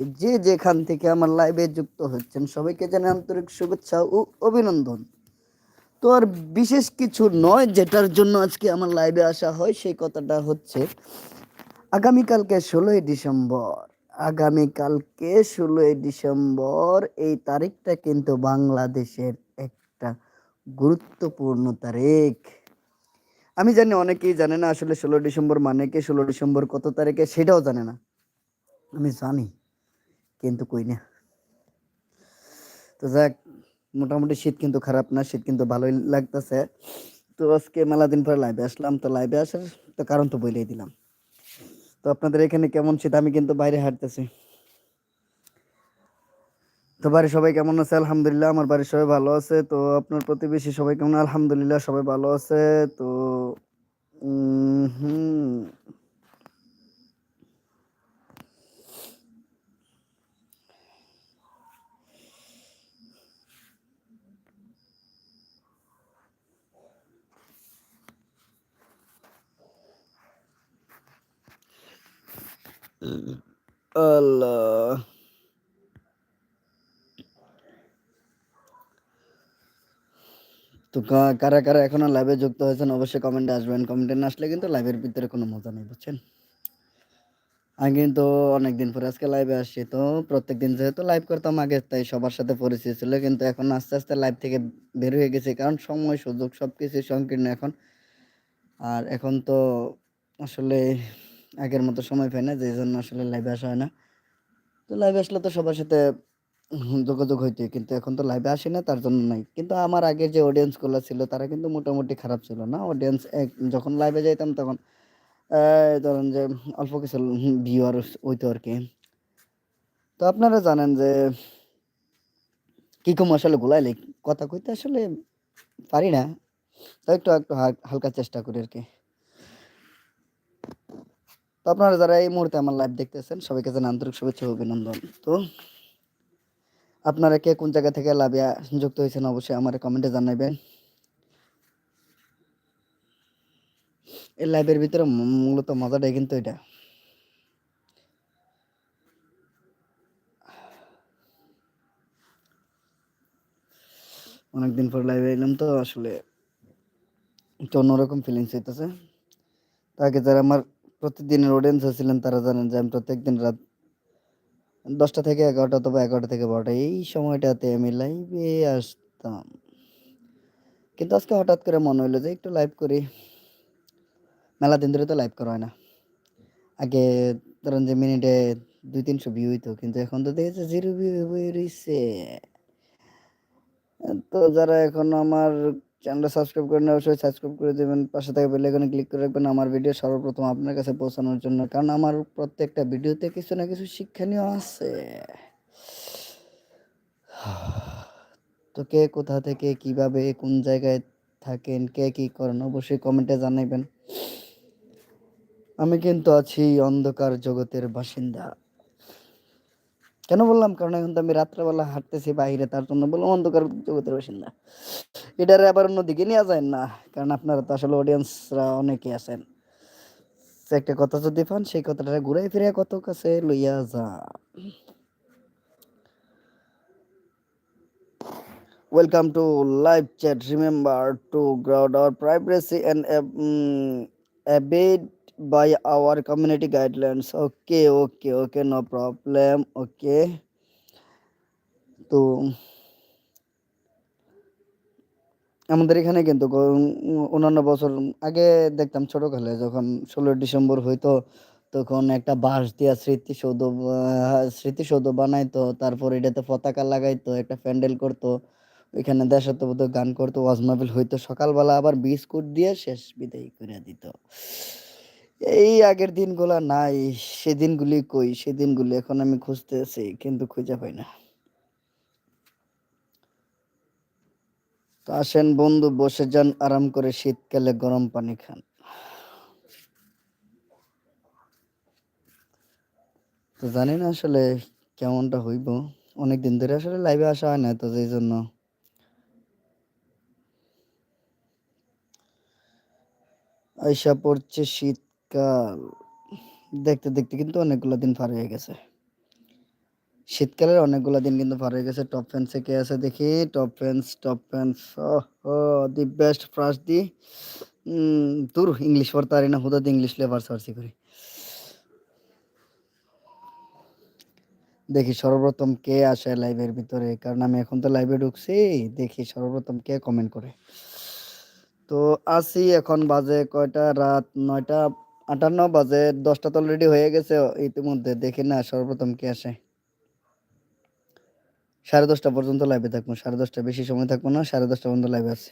যে যেখান থেকে আমার লাইভে যুক্ত হচ্ছেন, সবাইকে জানাই আন্তরিক শুভেচ্ছা ও অভিনন্দন। তো আর বিশেষ কিছু নয়, যেটার জন্য আজকে আমার লাইভে আসা হয়, সেই কথাটা হচ্ছে, আগামীকালকে ষোলোই ডিসেম্বর। আগামীকালকে ষোলোই ডিসেম্বর, এই তারিখটা কিন্তু বাংলাদেশের একটা গুরুত্বপূর্ণ তারিখ। আমি জানি অনেকেই জানে না আসলে ষোলো ডিসেম্বর মানে কি, ষোলো ডিসেম্বর কত তারিখে, সেটাও জানে না। আমি জানি। কিন্তু কই না। তো যাক, মোটামুটি শীত কিন্তু খারাপ না, শীত কিন্তু ভালোই লাগতেছে। তো আজকে মেলা দিন পরে লাইভে আসলাম, তো লাইভে আসার তো কারণ তো বলেই দিলাম। তো আপনাদের এখানে কেমন শীত? আমি কিন্তু বাইরে হাঁটতেছি। তো বাড়ির সবাই কেমন আছে? আলহামদুলিল্লাহ, আমার বাড়ির সবাই ভালো আছে। তো আপনার প্রতিবেশী সবাই কেমন? আলহামদুলিল্লাহ, সবাই ভালো আছে। তো হুম আল্লাহ তো কারা কারা এখনও লাইভে যুক্ত হয়েছেন, অবশ্যই কমেন্টে আসবেন। কমেন্টে না আসলে কিন্তু লাইভের ভিতরে কোনো মজা নেই, বুঝছেন? আমি কিন্তু অনেকদিন পরে আজকে লাইভে আসছি, তো প্রত্যেকদিন যেহেতু লাইভ করতাম আগে, তাই সবার সাথে পরিচয় ছিল, কিন্তু এখন আস্তে আস্তে লাইভ থেকে বের হয়ে গেছে, কারণ সময়, সুযোগ সব কিছু সংকীর্ণ এখন। আর এখন তো আসলে আগের মতো সময় পাই না যে জন্য আসলে লাইভে আসা হয় না। তো লাইভে আসলে তো সবার সাথে যোগাযোগ হইতো কিন্তু এখন তো লাইভে আসে না, তার জন্য নাই। কিন্তু আমার আগের যে অডিয়েন্সগুলো ছিল, তারা কিন্তু মোটামুটি খারাপ ছিল না। অডিয়েন্স যখন লাইভে যাইতাম তখন ধরেন যে অল্প কিছু ভিউয়ার হইতো আর কি তো আপনারা জানেন যে কি কম আসলে গোলাইলে কথা কইতে আসলে পারি না। তো একটু একটু হাল- হালকা চেষ্টা করি আর কি আপনারা যারা এই মুহূর্তে আমার লাইভ দেখতেছেন, সবাইকে জানাই আন্তরিক শুভেচ্ছা অভিনন্দন। তো আপনারা কে কোন জায়গা থেকে লাভে যুক্ত হয়েছেন অবশ্যই আমার কমেন্টে জানাবেন এই লাইভের ভিতরে মূলত মজাটাই কিন্তু এটা। অনেকদিন পর লাইভে এলাম তো, আসলে একটু অন্যরকম ফিলিংস হইতেছে। তাকে যারা আমার প্রতিদিনের অডিয়েন্স ছিলেন তারা জানেন যে আমি প্রত্যেকদিন রাত দশটা থেকে এগারোটা অথবা এগারোটা থেকে বারোটা, এই সময়টাতে আমি লাইভে আসতাম। কিন্তু আজকে হঠাৎ করে মনে হলো যে একটু লাইভ করি। মেলা দিন ধরে তো লাইভ করা হয় না। আগে ধরেন যে মিনিটে দুই, তিনশো ভিউ হইতো, কিন্তু এখন তো দেখেছে জিরো ভিউ হয়ে রইছে। তো যারা এখন আমার চ্যানেলটা সাবস্ক্রাইব করেন অবশ্যই সাবস্ক্রাইব করে দেবেন। পাশে থেকে বেল আইকনে ক্লিক করে রাখবেন। আমার ভিডিও সর্বপ্রথম আপনার কাছে পৌঁছানোর জন্য, কারণ আমার প্রত্যেকটা ভিডিওতে কিছু না কিছু শিক্ষণীয় আছে। তো কে কোথা থেকে, কীভাবে, কোন জায়গায় থাকেন, কে কি করেন, অবশ্যই কমেন্টে জানাইবেন। আমি কিন্তু আছি অন্ধকার জগতের বাসিন্দা। কেন বললাম? কারণ এখন তো আমি রাত্রেবেলা হাঁটতেছি বাইরে তার জন্য বললাম অন্ধকার জগতের বাসিন্দা। এটারে আবার অন্যদিকে নিয়ে যায় না কারণ আপনারা তো আসলে অডিয়েন্সরা অনেকে আছেন। একটা কথা যদি পান সেই কথাটা ঘুরাই ফিরে কত কাছে লইয়া যা welcome to live chat remember to guard our privacy um, abide by our community guidelines. Okay, okay, okay, no problem. Okay. তো আমাদের এখানে কিন্তু অন্যান্য বছর আগে দেখতাম ছোটকালে যখন ষোলো ডিসেম্বর হইতো তখন একটা বাঁশ দিয়া স্মৃতিসৌধ স্মৃতিসৌধ বানাইতো তারপর এটাতে পতাকা লাগাইতো একটা প্যান্ডেল করতো ওইখানে দেশাত্মবোধক গান করতো ওয়াজ মাহফিল হইতো সকালবেলা আবার বিস্কুট দিয়ে শেষ বিদায় করে দিত এই আগের দিনগুলা নাই, সেদিনগুলি কই? সেদিনগুলি এখন আমি খুঁজতেছি কিন্তু খুঁজে পাই না। তো আসেন বন্ধু, বসে যান, আরাম করে শীতকালে গরম পানি খান। তো জানি না আসলে কেমনটা হইব। অনেক দিন ধরে আসলে লাইভে আসা হয় না, তো যেই জন্য। আইসা পড়ছে শীতকাল দেখতে দেখতে কিন্তু অনেকগুলো দিন পার হয়ে গেছে। শীতকালের অনেকগুলো দিন কিন্তু পার হয়ে গেছে। টপ ফ্যান্সে কে আছে দেখি? টপ ফ্যান্স টপ ফ্যান্স ও দি বেস্ট ফার্স্ট দি। তোর ইংলিশ পড়তে পারি না হুদাতে ইংলিশ লেবার সার্চি করি। দেখি সর্বপ্রথম কে আসে লাইভের ভিতরে, কারণ আমি এখন তো লাইভে ঢুকছি। দেখি সর্বপ্রথম কে কমেন্ট করে। তো আসি এখন বাজে কয়টা? রাত নয়টা আটান্ন বাজে, দশটা তো অলরেডি হয়ে গেছে, ইতিমধ্যে দেখি না, সর্বপ্রথম কে আসে? সাড়ে দশটা পর্যন্ত লাইভে থাকব, সাড়ে দশটা বেশি সময় থাকব না, সাড়ে দশটা পর্যন্ত লাইভে আছে।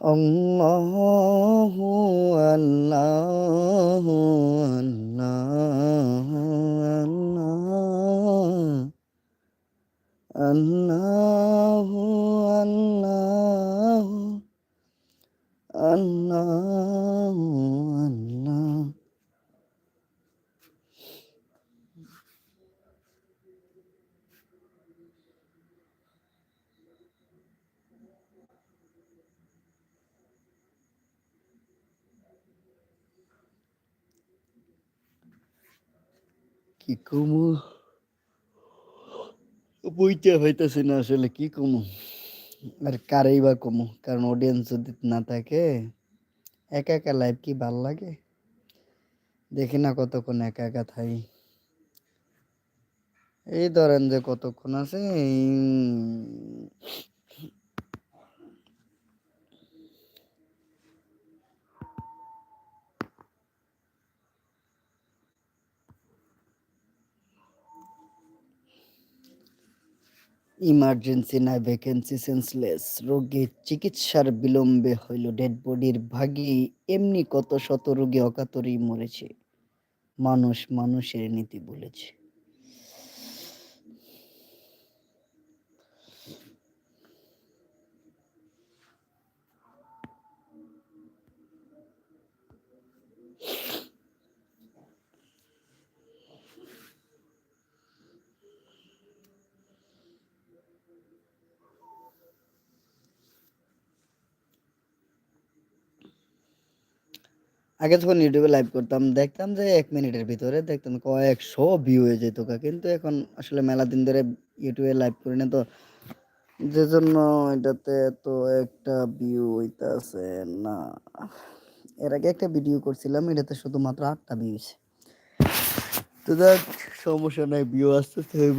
আল্লাহ আল্লাহু আল্লাহু আল্লাহু আল্লাহু আল্লাহু আল্লাহ কি কমু? বইতে হইতেছে না আসলে কি কমু? আর কারেই বা কমু? কারণ অডিয়েন্স যদি না থাকে, একা একা লাইভ কি ভালো লাগে? দেখি না কতক্ষণ একা একা থাই। এই ধরেন যে কতক্ষণ আছে, এই- ইমার্জেন্সি না ভ্যাকেন্সি সেন্সলেস রোগীর চিকিৎসার বিলম্বে হইল, ডেড বডির ভাগি এমনি কত শত রোগী অকাতরেই মরেছে। মানুষ মানুষের নীতি বলেছে। আগে যখন ইউটিউবে লাইভ করতাম, দেখতাম যে এক মিনিটের ভিতরে দেখতাম কয়েকশো ভিউ হয়ে যেত। কিন্তু এখন আসলে মেলা দিন ধরে ইউটিউবে লাইভ করি না তো। যে জন্য এটাতে তো একটা ভিউ হইতাছে না। এর আগে একটা ভিডিও করছিলাম, এটাতে শুধুমাত্র আটটা ভিউ তো দেখ সমস্যা নাই ভিউ আসতে থাকব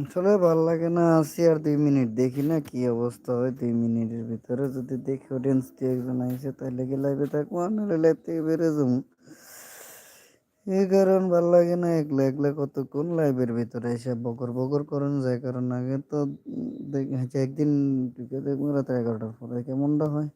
আসলে ভালো লাগে না আসি আর দুই মিনিট দেখি না কি অবস্থা হয় দুই মিনিটের ভিতরে। যদি দেখি অডিয়েন্স দু একজন আইসে তাহলে কি লাইভে থাকব? নাহলে লাইভ থেকে বেড়ে যাব। এই কারণ ভালো লাগে না, একলা একলা কতক্ষণ লাইভের ভিতরে এসে বকর বকর করেন যায় কারণ আগে তো একদিন ঢুকে দেখব রাত এগারোটার পরে, কেমনটা হয়?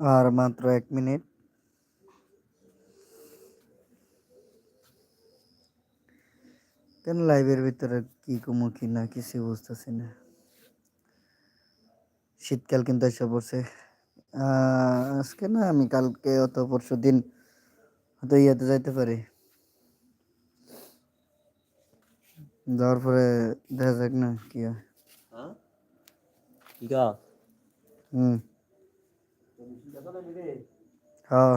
আর মাত্র এক মিনিট কেন লাইভের ভিতরে কি কমু কি না কিছু বুঝতেছি না শীতকাল কিন্তু এসে পড়ছে আহ, আজকে না আমি কালকে অত পরশু দিন হয়তো ইয়াতে যাইতে পারি যাওয়ার পরে দেখা যাক না কি হয় 이가 হুম হ্যাঁ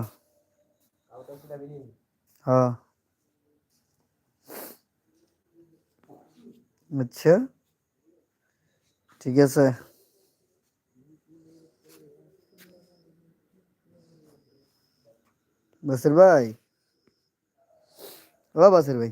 হ্যাঁ আচ্ছা ঠিক আছে বসির ভাই ও বাসির ভাই